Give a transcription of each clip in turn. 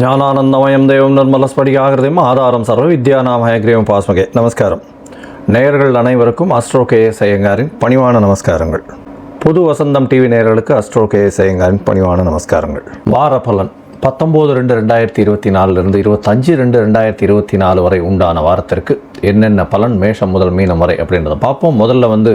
ஞானானந்தமயம் தெய்வம் நிர்மலஸ்படிகாகிருதம் ஆதாரம் சர்வ வித்யாநாமயக்ரீவம் பாஸ்மகே. நமஸ்காரம். நேயர்கள் அனைவருக்கும் அஸ்ட்ரோ கே எஸ் ஐயங்காரின் பணிவான நமஸ்காரங்கள். புது வசந்தம் டிவி நேயர்களுக்கு அஸ்ட்ரோ கே எஸ் ஐயங்காரின் பணிவான நமஸ்காரங்கள். வார பலன் பத்தொம்போது ரெண்டு ரெண்டாயிரத்தி இருபத்தி நாலுலேருந்து இருபத்தஞ்சு ரெண்டு ரெண்டாயிரத்தி இருபத்தி நாலு வரை உண்டான வாரத்திற்கு என்னென்ன பலன் மேஷம் முதல் மீனம் வரை அப்படின்றத பார்ப்போம். முதல்ல வந்து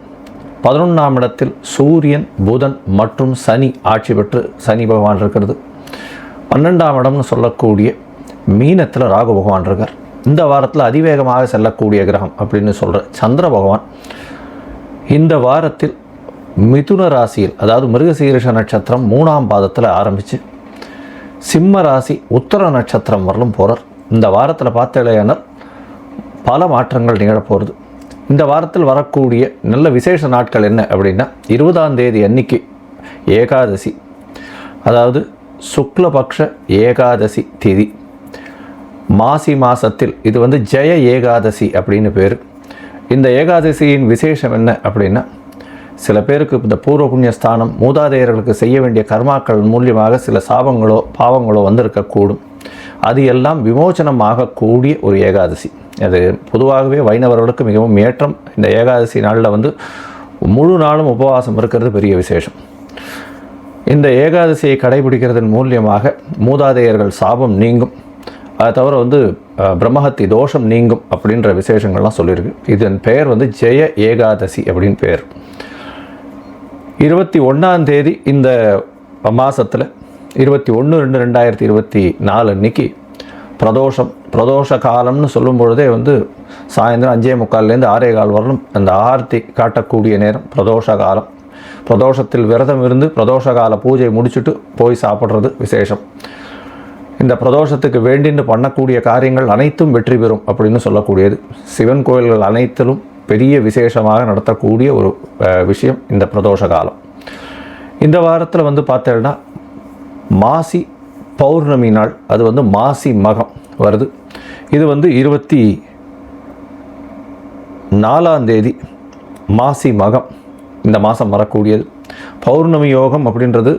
பதினொன்றாம் இடத்தில் சூரியன் புதன் மற்றும் சனி ஆட்சி பெற்று சனி பகவான் இருக்கிறது. பன்னெண்டாம் இடம்னு சொல்லக்கூடிய மீனத்தில் ராகு பகவான் இருக்கார். இந்த வாரத்தில் அதிவேகமாக செல்லக்கூடிய கிரகம் அப்படின்னு சொல்கிற சந்திர பகவான் இந்த வாரத்தில் மிதுன ராசியில் அதாவது மிருகசீரிஷ நட்சத்திரம் மூணாம் பாதத்தில் ஆரம்பித்து சிம்ம ராசி உத்தர நட்சத்திரம் வரலும் போகிறார் இந்த வாரத்தில் பார்த்தேலையானால் பல மாற்றங்கள் நிகழப்போகிறது இந்த வாரத்தில் வரக்கூடிய நல்ல விசேஷ நாட்கள் என்ன அப்படின்னா இருபதாம் தேதி அன்னைக்கு ஏகாதசி அதாவது சுக்லபக்ஷ ஏகாதசி திதி. மாசி மாசத்தில் இது வந்து ஜெய ஏகாதசி அப்படின்னு பேர். இந்த ஏகாதசியின் விசேஷம் என்ன அப்படின்னா சில பேருக்கு இந்த பூர்வ புண்ணிய ஸ்தானம் மூதாதையர்களுக்கு செய்ய வேண்டிய கர்மாக்கள் மூலியமாக சில சாபங்களோ பாவங்களோ வந்திருக்கக்கூடும். அது எல்லாம் விமோச்சனம் ஆகக்கூடிய ஒரு ஏகாதசி. அது பொதுவாகவே வைணவர்களுக்கு மிகவும் ஏற்றம். இந்த ஏகாதசி நாளில் வந்து முழு நாளும் உபவாசம் இருக்கிறது பெரிய விசேஷம். இந்த ஏகாதசியை கடைபிடிக்கிறதன் மூலியமாக மூதாதையர்கள் சாபம் நீங்கும். அதை தவிர வந்து பிரம்மஹத்தி தோஷம் நீங்கும் அப்படின்ற விசேஷங்கள்லாம் சொல்லியிருக்கு. இதன் பெயர் வந்து ஜெய ஏகாதசி அப்படின்னு பெயர் இருபத்தி ஒன்றாம் தேதி இந்த மாதத்தில் இருபத்தி ஒன்று ரெண்டு ரெண்டாயிரத்தி இருபத்தி நாலு அன்னைக்கு பிரதோஷம் பிரதோஷ காலம்னு சொல்லும் பொழுதே வந்து சாயந்தரம் அஞ்சே முக்கால்லேருந்து ஆறே கால் வரலும் அந்த ஆர்த்தி காட்டக்கூடிய நேரம் பிரதோஷ காலம் பிரதோஷத்தில் விரதம் இருந்து பிரதோஷ கால பூஜை முடிச்சுட்டு போய் சாப்பிட்றது விசேஷம். இந்த பிரதோஷத்துக்கு வேண்டின்னு பண்ணக்கூடிய காரியங்கள் அனைத்தும் வெற்றி பெறும் அப்படின்னு சொல்லக்கூடியது. சிவன் கோயில்கள் அனைத்திலும் பெரிய விசேஷமாக நடத்தக்கூடிய ஒரு விஷயம் இந்த பிரதோஷ காலம் இந்த வாரத்தில் வந்து பார்த்தேன்னா மாசி பௌர்ணமி நாள் அது வந்து மாசி மகம் வருது. இது வந்து இருபத்தி நாலாம் தேதி மாசி மகம். இந்த மாதம் வரக்கூடியது. பௌர்ணமி யோகம் அப்படின்றது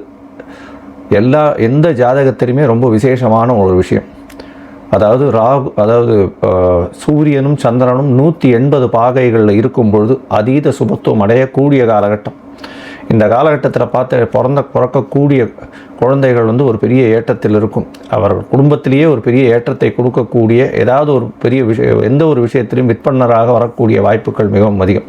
எல்லா எந்த ஜாதகத்திலையுமே ரொம்ப விசேஷமான ஒரு விஷயம். அதாவது ராகு அதாவது சூரியனும் சந்திரனும் நூற்றி எண்பது பாகைகளில் இருக்கும் பொழுது அதீத சுபத்துவம் அடையக்கூடிய காலகட்டம். இந்த காலகட்டத்தில் பார்த்து பிறந்த பிறக்கக்கூடிய குழந்தைகள் வந்து ஒரு பெரிய ஏற்றத்தில் இருக்கும். அவர்கள் குடும்பத்திலேயே ஒரு பெரிய ஏற்றத்தை கொடுக்கக்கூடிய ஏதாவது ஒரு பெரிய விஷயம் எந்த ஒரு விஷயத்திலும் விற்பனராக வரக்கூடிய வாய்ப்புகள் மிகவும் அதிகம்.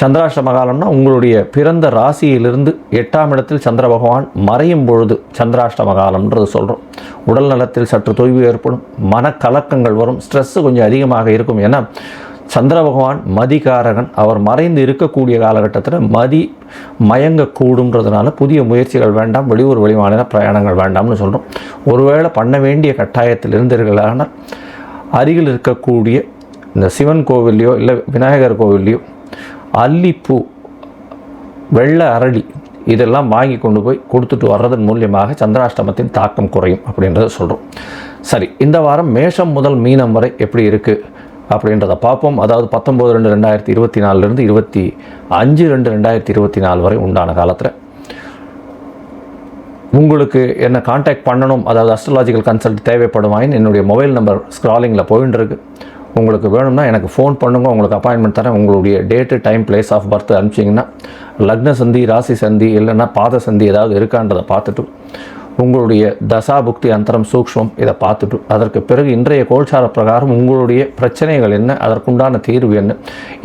சந்திராஷ்டம காலம்னா உங்களுடைய பிறந்த ராசியிலிருந்து எட்டாம் இடத்தில் சந்திர பகவான் மறையும் பொழுது சந்திராஷ்டம காலம்ன்றது சொல்கிறோம் உடல் நலத்தில் சற்று தொய்வு ஏற்படும் மனக்கலக்கங்கள் வரும் ஸ்ட்ரெஸ்ஸு கொஞ்சம் அதிகமாக இருக்கும். ஏன்னா சந்திர பகவான் மதிகாரகன். அவர் மறைந்து இருக்கக்கூடிய காலகட்டத்தில் மதி மயங்கக்கூடுன்றதுனால புதிய முயற்சிகள் வேண்டாம் வெளியூர் வெளிமாநில பிரயாணங்கள் வேண்டாம்னு சொல்கிறோம் ஒருவேளை பண்ண வேண்டிய கட்டாயத்தில் இருந்தீர்களானால் அருகில் இருக்கக்கூடிய இந்த சிவன் கோவில்லையோ இல்லை விநாயகர் கோவில்லையோ அல்லிப்பூ வெள்ளை அரளி இதெல்லாம் வாங்கி கொண்டு போய் கொடுத்துட்டு வர்றதன் மூலியமாக சந்திராஷ்டமத்தின் தாக்கம் குறையும் அப்படின்றத சொல்கிறோம் சரி இந்த வாரம் மேஷம் முதல் மீனம் வரை எப்படி இருக்குது அப்படின்றத பார்ப்போம். அதாவது பத்தொம்போது ரெண்டு ரெண்டாயிரத்தி இருபத்தி நாலுலேருந்து இருபத்தி அஞ்சு ரெண்டு ரெண்டாயிரத்தி இருபத்தி நாலு வரை உண்டான காலத்தில். உங்களுக்கு என்ன காண்டாக்ட் பண்ணணும் அதாவது அஸ்ட்ராலாஜிக்கல் கன்சல்ட் தேவைப்படுமாயின் என்னுடைய மொபைல் நம்பர் ஸ்க்ராலிங்கில் போயின்னு இருக்குது உங்களுக்கு வேணும்னா எனக்கு ஃபோன் பண்ணுங்க உங்களுக்கு அப்பாயின்மெண்ட் தரேன். உங்களுடைய date time place of birth அனுப்பிச்சிங்கன்னா லக்ன சந்தி ராசி சந்தி இல்லைன்னா பாத சந்தி ஏதாவது இருக்கான்றதை பார்த்துட்டு உங்களுடைய தசா புக்தி அந்தரம் சூக்ஷ்மம் இதை பார்த்துட்டு அதற்கு பிறகு இன்றைய கோல்சார பிரகாரம் உங்களுடைய பிரச்சனைகள் என்ன அதற்குண்டான தீர்வு என்ன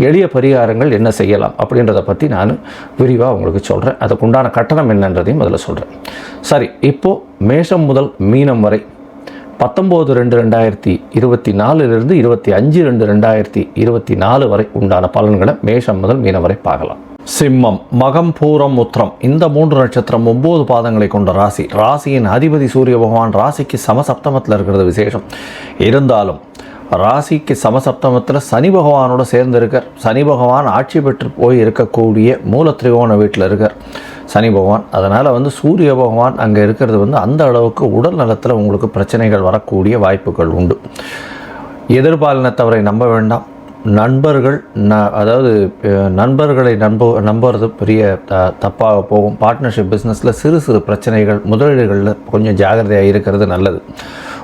எளிய பரிகாரங்கள் என்ன செய்யலாம் அப்படின்றத பற்றி நான் விரிவாக உங்களுக்கு சொல்கிறேன் அதுக்குண்டான கட்டணம் என்னன்றதையும் அதில் சொல்கிறேன் சரி இப்போது மேஷம் முதல் மீனம் வரை பத்தொம்போது ரெண்டு ரெண்டாயிரத்தி இருபத்தி நாலுலேருந்து இருபத்தி அஞ்சு ரெண்டு ரெண்டாயிரத்தி இருபத்தி நாலு வரை உண்டான பலன்களை மேஷம் முதல் மீனம் வரை பார்க்கலாம். சிம்மம் மகம் பூரம் உத்திரம் இந்த மூன்று நட்சத்திரம் ஒன்பது பாதங்களை கொண்ட ராசி. ராசியின் அதிபதி சூரிய பகவான் ராசிக்கு சமசப்தமத்தில் இருக்கிறது விசேஷம். இருந்தாலும் ராசிக்கு சமசப்தமத்தில் சனி பகவானோட சேர்ந்து இருக்கார் சனி பகவான் ஆட்சி பெற்று போய் இருக்கக்கூடிய மூல திரிகோண வீட்டில் இருக்கார். சனி பகவான். அதனால் வந்து சூரிய பகவான் அங்கே இருக்கிறது வந்து அந்த அளவுக்கு உடல் நலத்தில் உங்களுக்கு பிரச்சனைகள் வரக்கூடிய வாய்ப்புகள் உண்டு. எதிர்பாலினத்தவரை நம்ப வேண்டாம். நண்பர்கள் ந அதாவது நண்பர்களை நம்ப நம்புறது பெரிய த தப்பாக போகும். பார்ட்னர்ஷிப் பிஸ்னஸில் சிறு சிறு பிரச்சனைகள் முதலீடுகளில் கொஞ்சம் ஜாகிரதையாக இருக்கிறது நல்லது.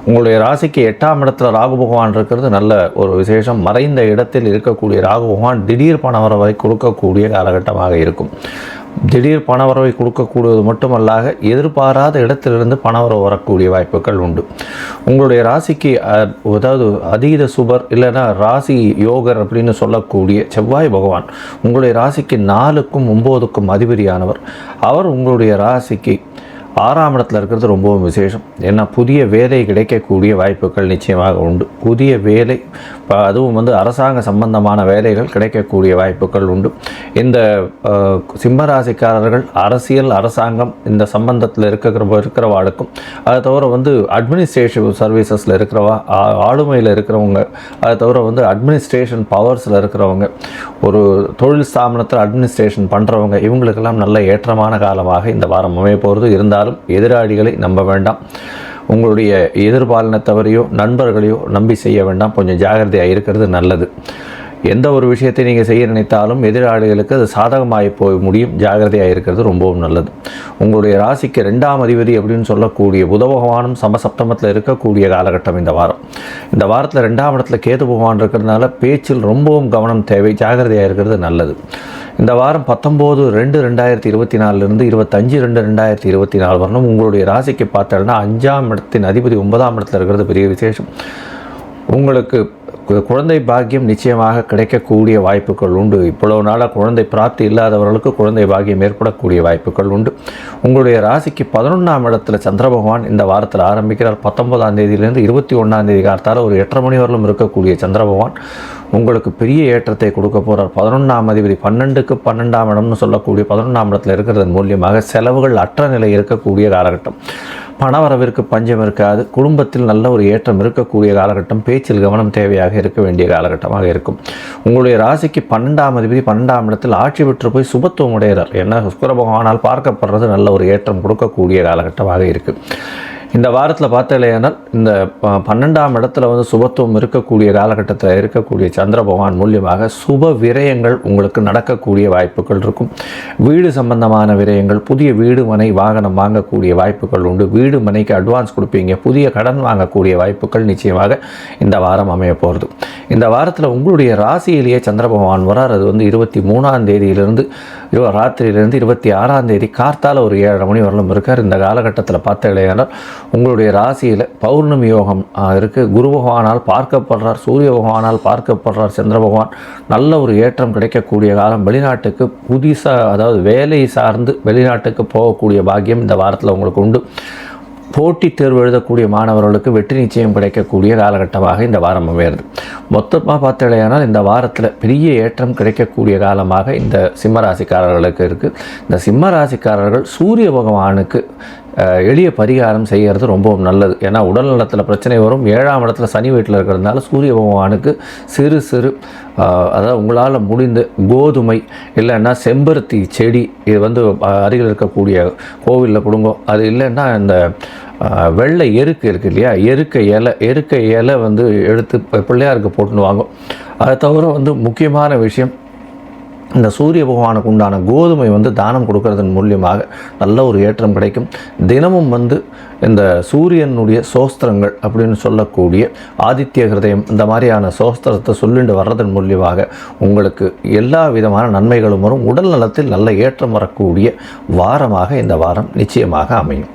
உங்களுடைய ராசிக்கு எட்டாம் இடத்துல ராகு பகவான் இருக்கிறது நல்ல ஒரு விசேஷம். மறைந்த இடத்தில் இருக்கக்கூடிய ராகு பகவான் திடீர் பணவரவை கொடுக்கக்கூடிய காலகட்டமாக இருக்கும். திடீர் பணவரவை கொடுக்கக்கூடியது மட்டுமல்லாக எதிர்பாராத இடத்திலிருந்து பணவரவு வரக்கூடிய வாய்ப்புகள் உண்டு. உங்களுடைய ராசிக்கு அதாவது அதீத சுபர் இல்லைன்னா ராசி யோகர் அப்படின்னு சொல்லக்கூடிய செவ்வாய் பகவான் உங்களுடைய ராசிக்கு நாலுக்கும் ஒம்போதுக்கும் அதிபதியானவர். அவர் உங்களுடைய ராசிக்கு ஆறாம் இடத்துல இருக்கிறது ரொம்பவும் விசேஷம். ஏன்னா புதிய வேலை கிடைக்கக்கூடிய வாய்ப்புகள் நிச்சயமாக உண்டு. புதிய வேலை அதுவும் வந்து அரசாங்க சம்பந்தமான வேலைகள் கிடைக்கக்கூடிய வாய்ப்புகள் உண்டு. இந்த சிம்மராசிக்காரர்கள் அரசியல் அரசாங்கம் இந்த சம்பந்தத்தில் இருக்கிற இருக்கிறவாளுக்கும் அதை தவிர வந்து அட்மினிஸ்ட்ரேஷன் சர்வீசஸில் இருக்கிறவா ஆளுமையில் இருக்கிறவங்க அதை தவிர வந்து அட்மினிஸ்ட்ரேஷன் பவர்ஸில் இருக்கிறவங்க ஒரு தொழில் ஸ்தாபனத்தில் அட்மினிஸ்ட்ரேஷன் பண்ணுறவங்க இவங்களுக்கெல்லாம் நல்ல ஏற்றமான காலமாக இந்த வாரம் அமைய போகிறது இருந்தாலும் எதிராளிகளை நம்ப வேண்டாம். உங்களுடைய எதிர்பாலினத்தவரையோ நண்பர்களையோ நம்பி செய்ய வேண்டாம். கொஞ்சம் ஜாகிரதையாக இருக்கிறது நல்லது. எந்த ஒரு விஷயத்தை நீங்கள் செய்ய நினைத்தாலும் எதிராளிகளுக்கு அது சாதகமாகி போய் முடியும். ஜாகிரதையாக இருக்கிறது ரொம்பவும் நல்லது. உங்களுடைய ராசிக்கு ரெண்டாம் அதிபதி அப்படின்னு சொல்லக்கூடிய புத பகவானும் சமசப்தமத்தில் இருக்கக்கூடிய காலகட்டம் இந்த வாரம். இந்த வாரத்தில் ரெண்டாம் இடத்துல கேது பகவான் இருக்கிறதுனால பேச்சில் ரொம்பவும் கவனம் தேவை. ஜாகிரதையாக இருக்கிறது நல்லது. இந்த வாரம் பத்தொம்போது ரெண்டு ரெண்டாயிரத்தி இருபத்தி நாலுலேருந்து இருபத்தஞ்சு ரெண்டு ரெண்டாயிரத்தி இருபத்தி நாலு வரணும். உங்களுடைய ராசிக்கு பார்த்தோம்னா அஞ்சாம் இடத்தின் அதிபதி ஒன்பதாம் இடத்துல இருக்கிறது பெரிய விசேஷம். உங்களுக்கு குழந்தை பாக்கியம் நிச்சயமாக கிடைக்கக்கூடிய வாய்ப்புகள் உண்டு. இவ்வளவு நாளாக குழந்தை பிராப்தி இல்லாதவர்களுக்கு குழந்தை பாக்கியம் ஏற்படக்கூடிய வாய்ப்புகள் உண்டு. உங்களுடைய ராசிக்கு பதினொன்றாம் இடத்துல சந்திர பகவான் இந்த வாரத்தில் ஆரம்பிக்கிறார். பத்தொன்பதாம் தேதியிலேருந்து இருபத்தி ஒன்றாம் தேதி காலத்தால் ஒரு எட்டரை மணி வரலும் இருக்கக்கூடிய சந்திர பகவான் உங்களுக்கு பெரிய ஏற்றத்தை கொடுக்க போகிறார் பதினொன்றாம் அதிபதி பன்னெண்டுக்கு பன்னெண்டாம் இடம்னு சொல்லக்கூடிய பதினொன்றாம் இடத்துல இருக்கிறதன் மூலியமாக செலவுகள் அற்ற நிலை இருக்கக்கூடிய காலகட்டம். பணவரவிற்கு பஞ்சம் இருக்காது. குடும்பத்தில் நல்ல ஒரு ஏற்றம் இருக்கக்கூடிய காலகட்டம் பேச்சில் கவனம் தேவையாக இருக்க வேண்டிய காலகட்டமாக இருக்கும். உங்களுடைய ராசிக்கு பன்னெண்டாம் அதிபதி பன்னெண்டாம் இடத்தில் ஆட்சி பெற்று போய் சுபத்துவம் உடையிறார் ஏன்னா சுக்கிர பகவானால் பார்க்கப்படுறது நல்ல ஒரு ஏற்றம் கொடுக்கக்கூடிய காலகட்டமாக இருக்குது இந்த வாரத்தில் பார்த்தலையானால் இந்த ப- பன்னெண்டாம் இடத்துல வந்து சுபத்துவம் இருக்கக்கூடிய காலகட்டத்தில் இருக்கக்கூடிய சந்திர பகவான் மூலியமாக சுப விரயங்கள் உங்களுக்கு நடக்கக்கூடிய வாய்ப்புகள் இருக்கும். வீடு சம்பந்தமான விரயங்கள் புதிய வீடு மனை வாகனம் வாங்கக்கூடிய வாய்ப்புகள் உண்டு. வீடு மனைக்கு அட்வான்ஸ் கொடுப்பீங்க. புதிய கடன் வாங்கக்கூடிய வாய்ப்புகள் நிச்சயமாக இந்த வாரம் அமைய போகிறது இந்த வாரத்தில் உங்களுடைய ராசியிலேயே சந்திர பகவான் வரார். அது வந்து இருபத்தி மூணாம் தேதியிலிருந்து இரு ராத்திரியிலேருந்து இருபத்தி ஆறாம் தேதி கார்த்தால ஒரு ஏழரை மணி வரலும் இருக்கார். இந்த காலகட்டத்தில் பார்த்தீங்கன்னா உங்களுடைய ராசியில் பௌர்ணமி யோகம் இருக்குது குரு பகவானால் பார்க்கப்படுறார் சூரிய பகவானால் பார்க்கப்படுறார் சந்திர பகவான். நல்ல ஒரு ஏற்றம் கிடைக்கக்கூடிய காலம். வெளிநாட்டுக்கு புதுசாக அதாவது வேலை சார்ந்து வெளிநாட்டுக்கு போகக்கூடிய பாக்கியம் இந்த வாரத்தில் உங்களுக்கு உண்டு. போட்டித் தேர்வு எழுதக்கூடிய மாணவர்களுக்கு வெற்றி நிச்சயம் கிடைக்கக்கூடிய காலகட்டமாக இந்த வாரம் அமையிறது மொத்தமாக பார்த்தாலேயானால் இந்த வாரத்தில் பெரிய ஏற்றம் கிடைக்கக்கூடிய காலமாக இந்த சிம்மராசிக்காரர்களுக்கு இருக்குது இந்த சிம்மராசிக்காரர்கள் சூரிய பகவானுக்கு எளிய பரிகாரம் செய்கிறது ரொம்பவும் நல்லது. ஏன்னா உடல் நலத்தில் பிரச்சனை வரும். ஏழாம் இடத்துல சனி வீட்டில் இருக்கிறதுனால சூரிய பகவானுக்கு சிறு சிறு அதாவது உங்களால் முடிந்த கோதுமை இல்லைன்னா செம்பருத்தி செடி இது வந்து அருகில் இருக்கக்கூடிய கோவிலில் கொடுங்க அது இல்லைன்னா இந்த வெள்ளை எருக்கு இருக்குது இல்லையா? எருக்க இலை எருக்க இலை வந்து எடுத்து பிள்ளையாருக்கு போட்டுன்னு வாங்கும் அதை தவிர வந்து முக்கியமான விஷயம் இந்த சூரிய பகவானுக்கு உண்டான கோதுமை வந்து தானம் கொடுக்கறதன் மூலியமாக நல்ல ஒரு ஏற்றம் கிடைக்கும். தினமும் வந்து இந்த சூரியனுடைய சோஸ்திரங்கள் அப்படின்னு சொல்லக்கூடிய ஆதித்ய ஹிருதயம் இந்த மாதிரியான சோஸ்திரத்தை சொல்லிட்டு வர்றதன் மூலியமாக உங்களுக்கு எல்லா விதமான நன்மைகளும் வரும். உடல் நலத்தில் நல்ல ஏற்றம் வரக்கூடிய வாரமாக இந்த வாரம் நிச்சயமாக அமையும்.